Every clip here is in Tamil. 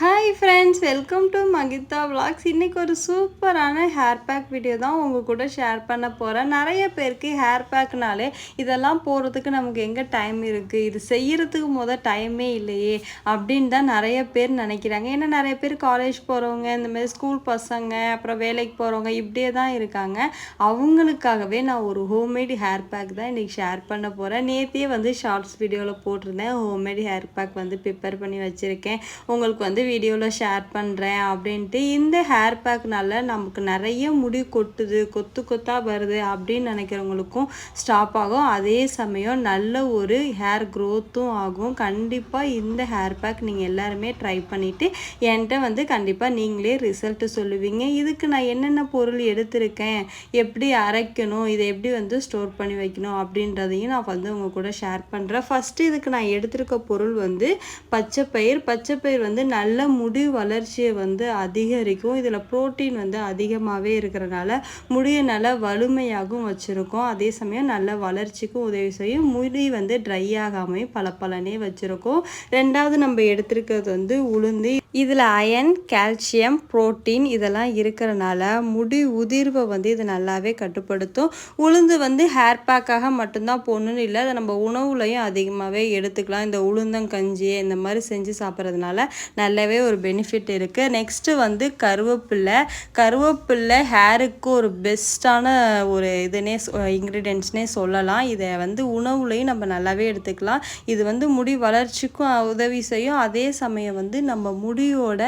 Hi friends welcome to Mahitha vlogs. இன்றைக்கி ஒரு சூப்பரான ஹேர் பேக் வீடியோ தான் உங்கள் கூட ஷேர் பண்ண போகிறேன் நிறைய பேருக்கு ஹேர் பேக்னாலே இதெல்லாம் போகிறதுக்கு நமக்கு எங்கே டைம் இருக்குது இது செய்கிறதுக்கு மொதல் டைமே இல்லையே அப்படின்னு தான் நிறைய பேர் நினைக்கிறாங்க. ஏன்னா நிறைய பேர் காலேஜ் போகிறவங்க இந்தமாதிரி ஸ்கூல் பசங்க அப்புறம் வேலைக்கு போகிறவங்க இப்படியே தான் இருக்காங்க. அவங்களுக்காகவே நான் ஒரு ஹோம்மேட் ஹேர் பேக் தான் இன்றைக்கி ஷேர் பண்ண போகிறேன் நேற்றே வந்து ஷார்ட்ஸ் வீடியோவில் போட்டிருந்தேன். ஹோம்மேடு ஹேர் பேக் வந்து ப்ரிப்பேர் பண்ணி வச்சுருக்கேன். உங்களுக்கு வந்து வீடியோவில் ஷேர் பண்ணுறேன் அப்படின்ட்டு இந்த ஹேர் பேக்னால நமக்கு நிறைய முடி கொட்டுது கொத்து கொத்தாக வருது அப்படின்னு நினைக்கிறவங்களுக்கும் ஸ்டாப் ஆகும். அதே சமயம் நல்ல ஒரு ஹேர் க்ரோத்தும் ஆகும். கண்டிப்பாக இந்த ஹேர் பேக் நீங்கள் எல்லாருமே ட்ரை பண்ணிவிட்டு என்கிட்ட வந்து கண்டிப்பாக நீங்களே ரிசல்ட்டு சொல்லுவீங்க. இதுக்கு நான் என்னென்ன பொருள் எடுத்திருக்கேன் எப்படி அரைக்கணும் இதை எப்படி வந்து ஸ்டோர் பண்ணி வைக்கணும் அப்படின்றதையும் நான் வந்து உங்கள் கூட ஷேர் பண்ணுறேன் ஃபஸ்ட்டு இதுக்கு நான் எடுத்திருக்க பொருள் வந்து பச்சைப்பயிர். பச்சைப்பயிர் வந்து நல்ல முடி வளர்ச்சியை வந்து அதிகரிக்கும். இதில் புரோட்டீன் வந்து அதிகமாகவே இருக்கிறனால முடியை நல்லா வலிமையாகவும் வச்சுருக்கோம். அதே சமயம் நல்ல வளர்ச்சிக்கும் உதவி செய்யும். முடி வந்து ட்ரை ஆகாமையும் பளபளனே வச்சுருக்கோம். ரெண்டாவது நம்ம எடுத்திருக்கிறது வந்து உளுந்து. இதில் அயன் கால்சியம் புரோட்டீன் இதெல்லாம் இருக்கிறனால முடி உதிர்வை வந்து இது நல்லாவே கட்டுப்படுத்தும். உளுந்து வந்து ஹேர் பேக்காக மட்டும்தான் போடணும்னு இல்லை. அதை நம்ம உணவுலையும் அதிகமாகவே எடுத்துக்கலாம். இந்த உளுந்தங்கஞ்சி இந்த மாதிரி செஞ்சு சாப்பிட்றதுனால நல்ல நல்லாவே ஒரு பெனிஃபிட் இருக்குது நெக்ஸ்ட்டு வந்து கருவேப்பில்லை. கருவேப்பில்லை ஹேருக்கு ஒரு பெஸ்ட்டான ஒரு இதுனே இன்க்ரீடியன்ட்ஸ்னே சொல்லலாம். இதை வந்து உணவுலையும் நம்ம நல்லாவே எடுத்துக்கலாம். இது வந்து முடி வளர்ச்சிக்கும் உதவி செய்யும். அதே சமயம் வந்து நம்ம முடியோட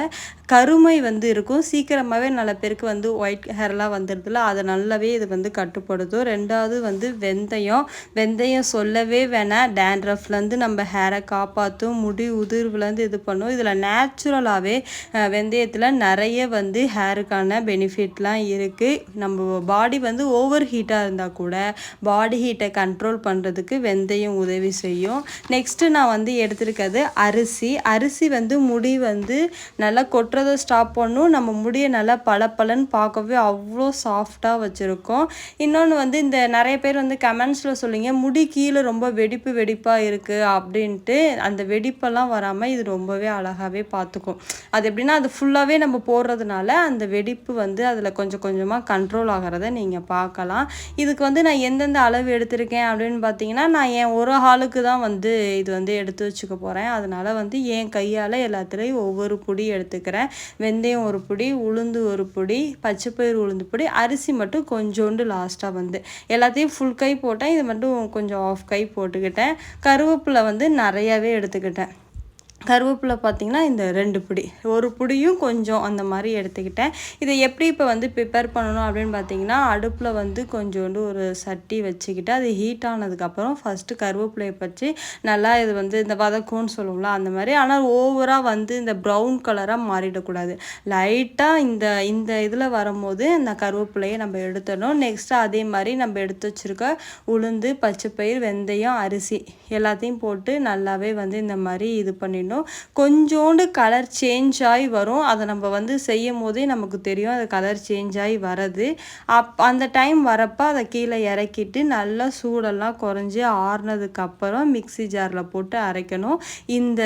கருமை வந்து இருக்கும். சீக்கிரமாகவே நல்ல பேருக்கு வந்து ஒயிட் ஹேர்லாம் வந்துடுதுல அதை நல்லாவே இது வந்து கட்டுப்படுத்தும் ரெண்டாவது வந்து வெந்தயம். வெந்தயம் சொல்லவே வேணாம். டேண்ட்ரஃப்லேருந்து நம்ம ஹேரை காப்பாற்றும் முடி உதிர்வுலேருந்து இது பண்ணும். இதில் நேச்சுரலாகவே வெந்தயத்தில் நிறைய வந்து ஹேருக்கான பெனிஃபிட்லாம் இருக்குது நம்ம பாடி வந்து ஓவர் ஹீட்டாக இருந்தால் கூட பாடி ஹீட்டை கண்ட்ரோல் பண்ணுறதுக்கு வெந்தயம் உதவி செய்யும். நெக்ஸ்ட்டு நான் வந்து எடுத்திருக்கிறது அரிசி. அரிசி வந்து முடி வந்து நல்லா கொட்டுற கொட்டுறதை ஸ்டாப் பண்ணும். நம்ம முடியை நல்லா பளபளன்னு பார்க்கவே அவ்வளோ சாஃப்டாக வச்சுருக்கோம். இன்னொன்று வந்து இந்த நிறைய பேர் வந்து கமெண்ட்ஸில் சொல்லிங்க முடி கீழே ரொம்ப வெடிப்பு வெடிப்பாக இருக்குது அப்படின்ட்டு. அந்த வெடிப்பெல்லாம் வராமல் இது ரொம்பவே அழகாகவே பார்த்துக்கும். அது எப்படின்னா அது ஃபுல்லாகவே நம்ம போடுறதுனால அந்த வெடிப்பு வந்து அதில் கொஞ்சம் கொஞ்சமாக கண்ட்ரோல் ஆகிறத நீங்கள் பார்க்கலாம். இதுக்கு வந்து நான் எந்தெந்த அளவு எடுத்திருக்கேன் அப்படின்னு பார்த்தீங்கன்னா நான் என் ஒரு ஆளுக்கு தான் வந்து இது வந்து எடுத்து வச்சுக்க போகிறேன் அதனால் வந்து என் கையால் எல்லாத்துலேயும் ஒவ்வொரு பொடி எடுத்துக்கிறேன். வெந்தயம் ஒரு பொடி உளுந்து ஒரு பொடி பச்சைப்பயிறு உளுந்து பொடி அரிசி மட்டும் கொஞ்சோண்டு லாஸ்ட்டாக வந்து. எல்லாத்தையும் ஃபுல் கை போட்டேன். இது மட்டும் கொஞ்சம் ஆஃப் கை போட்டுக்கிட்டேன். கருவேப்பிலை வந்து நிறையாவே எடுத்துக்கிட்டேன். கருவேப்பிலை பார்த்திங்கன்னா இந்த ரெண்டு பிடி. ஒரு பிடியும் கொஞ்சம் அந்த மாதிரி எடுத்துக்கிட்டேன். இதை எப்படி இப்போ வந்து ப்ரிப்பேர் பண்ணணும் அப்படின்னு பார்த்தீங்கன்னா அடுப்பில் வந்து கொஞ்சோண்டு ஒரு சட்டி வச்சுக்கிட்டு அது ஹீட் ஆனதுக்கப்புறம் ஃபஸ்ட்டு கருவேப்பிலையை பற்றி நல்லா இது வந்து இந்த வதக்கும்னு சொல்லுவோம்ல அந்த மாதிரி. ஆனால் ஓவராக வந்து இந்த ப்ரௌன் கலராக மாறிடக்கூடாது. லைட்டாக இந்த இந்த இதில் வரும்போது இந்த கருவேப்பிலையை நம்ம எடுத்துடணும். நெக்ஸ்ட்டு அதே மாதிரி நம்ம எடுத்து வச்சுருக்க உளுந்து பச்சைப்பயிர் வெந்தயம் அரிசி எல்லாத்தையும் போட்டு நல்லாவே வந்து இந்த மாதிரி இது பண்ணிடணும். கொஞ்சோண்டு கலர் சேஞ்ச் ஆகி வரும். அதை நம்ம வந்து செய்யும் போதே நமக்கு தெரியும் அது கலர் சேஞ்ச் ஆகி வர்றது. அப் அந்த டைம் வரப்போ அதை கீழே இறக்கிட்டு நல்லா சூடெல்லாம் குறைஞ்சி ஆறுனதுக்கப்புறம் மிக்சி மிக்ஸி ஜாரில் போட்டு அரைக்கணும். இந்த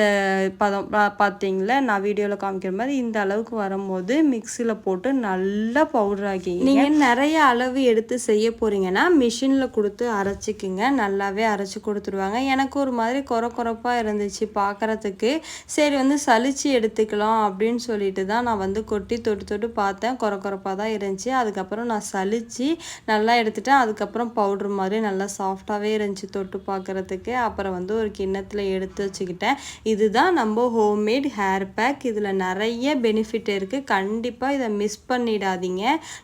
பதம் பார்த்தீங்களா நான் வீடியோவில் காமிக்கிற மாதிரி இந்த அளவுக்கு வரும்போது மிக்ஸியில் போட்டு நல்லா பவுடர் ஆக்கி நீங்கள் நிறைய அளவு எடுத்து செய்ய போகிறீங்கன்னா மிஷினில் கொடுத்து அரைச்சிக்கிங்க. நல்லாவே அரைச்சி கொடுத்துருவாங்க எனக்கு ஒரு மாதிரி குறை குறைப்பாக இருந்துச்சு பார்க்குறதுக்கு சரி வந்து சலிச்சு எடுத்துக்கலாம் அப்படின்னு சொல்லிட்டு தான் நான் வந்து கொட்டி தொட்டு தொட்டு பார்த்தேன். குறை குறைப்பாக தான் இருந்துச்சு. அதுக்கப்புறம் நான் சலிச்சு நல்லா எடுத்துட்டேன். அதுக்கப்புறம் பவுட்ரு மாதிரி நல்லா சாஃப்டாகவே இருந்துச்சு தொட்டு பார்க்குறதுக்கு. அப்புறம் வந்து ஒரு கிண்ணத்தில் எடுத்து வச்சுக்கிட்டேன். இதுதான் நம்ம ஹோம்மேட் ஹேர் பேக் இதில் நிறைய பெனிஃபிட் இருக்குது கண்டிப்பாக இதை மிஸ் பண்ணிடாதீங்க.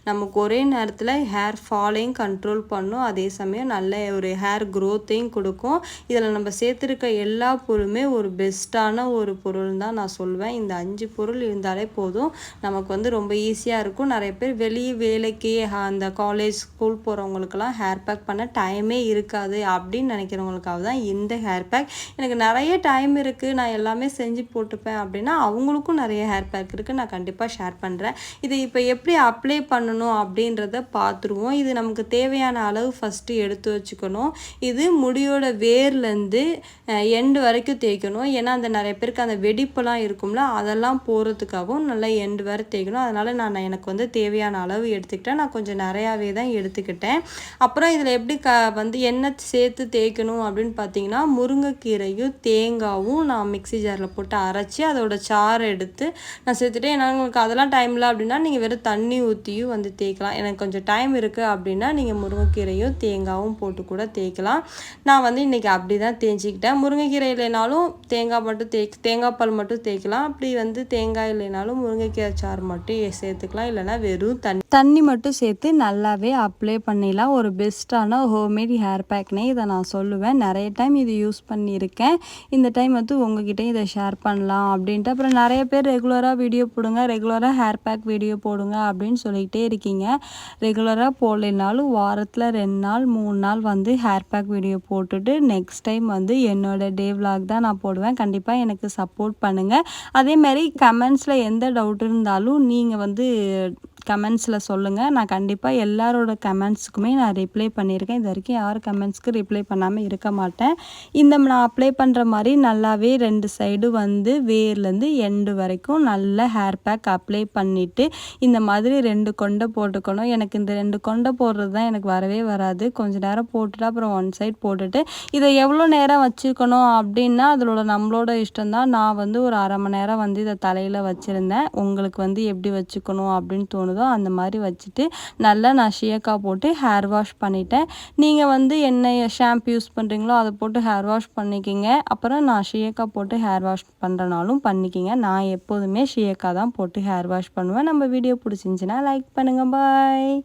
நமக்கு ஒரே நேரத்தில் ஹேர் ஃபாலையும் கண்ட்ரோல் பண்ணும். அதே சமயம் நல்ல ஒரு ஹேர் க்ரோத்தையும் கொடுக்கும். இதில் நம்ம சேர்த்துருக்க எல்லா பொருளுமே ஒரு பெஸ்ட்டான ஒரு பொருள் தான் நான் சொல்வேன். இந்த அஞ்சு பொருள் இருந்தாலே போதும். நமக்கு வந்து ரொம்ப ஈஸியாக இருக்கும். நிறைய பேர் வெளியே வேலைக்கு அந்த காலேஜ் ஸ்கூல் போகிறவங்களுக்கெல்லாம் ஹேர் பேக் பண்ண டைமே இருக்காது அப்படின்னு நினைக்கிறவங்களுக்காக தான் இந்த ஹேர் பேக் எனக்கு நிறைய டைம் இருக்குது நான் எல்லாமே செஞ்சு போட்டுப்பேன் அப்படின்னா அவங்களுக்கும் நிறைய ஹேர் பேக் இருக்குது நான் கண்டிப்பாக ஷேர் பண்ணுறேன் இதை இப்போ எப்படி அப்ளை பண்ணணும் அப்படின்றத பார்த்துருவோம். இது நமக்கு தேவையான அளவு ஃபஸ்ட்டு எடுத்து வச்சுக்கணும். இது முடியோட வேர்லேருந்து எண்டு வரைக்கும் தேய்க்கணும். ஏன்னா அந்த நிறைய நிறைய பேருக்கு அந்த வெடிப்பெல்லாம் இருக்கும்ல அதெல்லாம் போகிறதுக்காகவும் நல்லா எண்டு வர தேய்க்கணும். அதனால் நான் எனக்கு வந்து தேவையான அளவு எடுத்துக்கிட்டேன். நான் கொஞ்சம் நிறையாவே தான் எடுத்துக்கிட்டேன். அப்புறம் இதில் எப்படி க வந்து என்ன சேர்த்து தேய்க்கணும் அப்படின்னு பார்த்தீங்கன்னா முருங்கைக்கீரையும் தேங்காவும் நான் மிக்ஸி ஜாரில் போட்டு அரைச்சி அதோட சாறை எடுத்து நான் சேர்த்துட்டேன். ஏன்னா உங்களுக்கு அதெல்லாம் டைம் இல்லை அப்படின்னா நீங்கள் வெறும் தண்ணி ஊற்றியும் வந்து தேய்க்கலாம். எனக்கு கொஞ்சம் டைம் இருக்குது அப்படின்னா நீங்கள் முருங்கைக்கீரையும் தேங்காவும் போட்டு கூட தேய்க்கலாம். நான் வந்து இன்றைக்கி அப்படி தான் தேய்ச்சிக்கிட்டேன். முருங்கைக்கீரை இல்லைனாலும் தேங்காய் மட்டும் தேக் தேங்காய் பால் மட்டும் தேய்க்கலாம். அப்படி வந்து தேங்காய் இல்லைனாலும் முருங்கைக்கீரை சாறு மட்டும் சேர்த்துக்கலாம். இல்லைனா வெறும் தண்ணி. தண்ணி மட்டும் சேர்த்து நல்லாவே அப்ளை பண்ணிடலாம். ஒரு பெஸ்ட்டான ஹோம்மேட் ஹேர் பேக்னே இதை நான் சொல்லுவேன். நிறைய டைம் இது யூஸ் பண்ணியிருக்கேன். இந்த டைம் வந்து உங்ககிட்ட இதை ஷேர் பண்ணலாம் அப்படின்ட்டு. அப்புறம் நிறைய பேர் ரெகுலராக வீடியோ போடுங்க. ரெகுலராக ஹேர் பேக் வீடியோ போடுங்க அப்படின்னு சொல்லிக்கிட்டே இருக்கீங்க. ரெகுலராக போடலைனாலும் வாரத்தில் ரெண்டு நாள் மூணு நாள் வந்து ஹேர் பேக் வீடியோ போட்டுட்டு நெக்ஸ்ட் டைம் வந்து என்னோட டே விலாக் தான் நான் போடுவேன். கண்டிப்பாக எனக்கு எனக்கு சப்போர்ட் பண்ணுங்கள் அதேமாரி கமெண்ட்ஸில் எந்த டவுட் இருந்தாலும் நீங்கள் வந்து கமெண்ட்ஸில் சொல்லுங்கள் நான் கண்டிப்பாக எல்லாரோட கமெண்ட்ஸுக்குமே நான் ரிப்ளை பண்ணியிருக்கேன். இது வரைக்கும் யார் கமெண்ட்ஸ்க்கு ரிப்ளை பண்ணாமல் இருக்க மாட்டேன். இந்த நான் அப்ளை பண்ணுற மாதிரி நல்லாவே ரெண்டு சைடு வந்து வேர்லேருந்து எண்டு வரைக்கும் நல்ல ஹேர் பேக் அப்ளை பண்ணிவிட்டு இந்த மாதிரி ரெண்டு கொண்டை போட்டுக்கணும். எனக்கு இந்த ரெண்டு கொண்டை போடுறது தான் எனக்கு வரவே வராது. கொஞ்ச நேரம் போட்டுட்டு அப்புறம் ஒன் சைட் போட்டுட்டு இதை எவ்வளோ நேரம் வச்சுக்கணும் அப்படின்னா அதோட நம்மளோட இஷ்டம் தான். நான் வந்து ஒரு அரை மணி நேரம் வந்து இதை தலையில் வச்சுருந்தேன். உங்களுக்கு வந்து எப்படி வச்சுக்கணும் அப்படின்னு தோணுதோ அந்த மாதிரி வச்சுட்டு நல்லா நான் ஷியக்கா போட்டு ஹேர் வாஷ் பண்ணிட்டேன். நீங்கள் வந்து என்ன ஷாம்பு யூஸ் பண்ணுறீங்களோ அதை போட்டு ஹேர் வாஷ் பண்ணிக்கிங்க. அப்புறம் நான் ஷியக்கா போட்டு ஹேர் வாஷ் பண்ணுறனாலும் பண்ணிக்கிங்க. நான் எப்போதுமே ஷியக்கா தான் போட்டு ஹேர் வாஷ் பண்ணுவேன். நம்ம வீடியோ பிடிச்சிருந்துச்சின்னா லைக் பண்ணுங்கள் பாய்